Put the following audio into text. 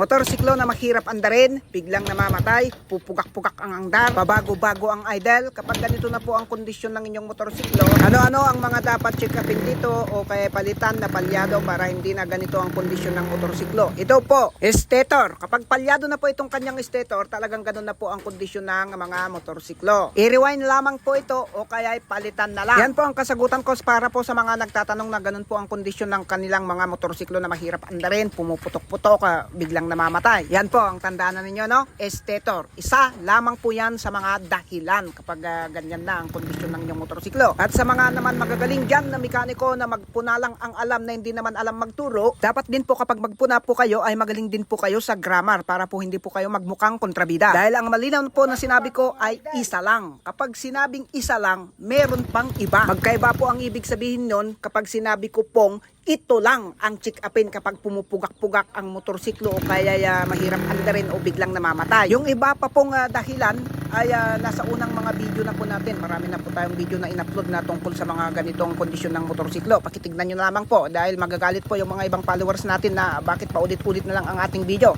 Motorsiklo na mahirap andarin, biglang namamatay, pupugak-pugak ang andar, pabago-bago ang idle. Kapag ganito na po ang kondisyon ng inyong motorsiklo, ano-ano ang mga dapat check upin dito o kaya palitan na palyado para hindi na ganito ang kondisyon ng motorsiklo. Ito po, stator. Kapag palyado na po itong kanyang stator, talagang ganun na po ang kondisyon ng mga motorsiklo. I-rewind lamang po ito o kaya palitan na lang. Yan po ang kasagutan ko para po sa mga nagtatanong na ganun po ang kondisyon ng kanilang mga motorsiklo na mahirap andarin, pumuputok-putok, ah, biglang namamatay. Yan po ang tandaan na ninyo, no? Estator. Isa lamang po yan sa mga dahilan kapag ah, ganyan na ang kondisyon ng inyong motorsiklo. At sa mga naman magagaling dyan na mekaniko na magpuna lang ang alam na hindi naman alam magturo, dapat din po kapag magpuna po kayo ay magaling din po kayo sa grammar para po hindi po kayo magmukhang kontrabida. Dahil ang malinaw po na sinabi ko ay isa lang. Kapag sinabing isa lang, meron pang iba. Magkaiba po ang ibig sabihin nun kapag sinabi ko pong ito lang ang check upin kapag pumupugak-pugak ang motorsiklo o kaya ah, mahirap andarin o biglang namamatay. Yung iba pa pong ah, dahilan ay ah, nasa unang mga video na po natin. Marami na po tayong video na in-upload na tungkol sa mga ganitong kondisyon ng motorsiklo. Pakitignan nyo na lamang po dahil magagalit po yung mga ibang followers natin na bakit paulit-ulit na lang ang ating video.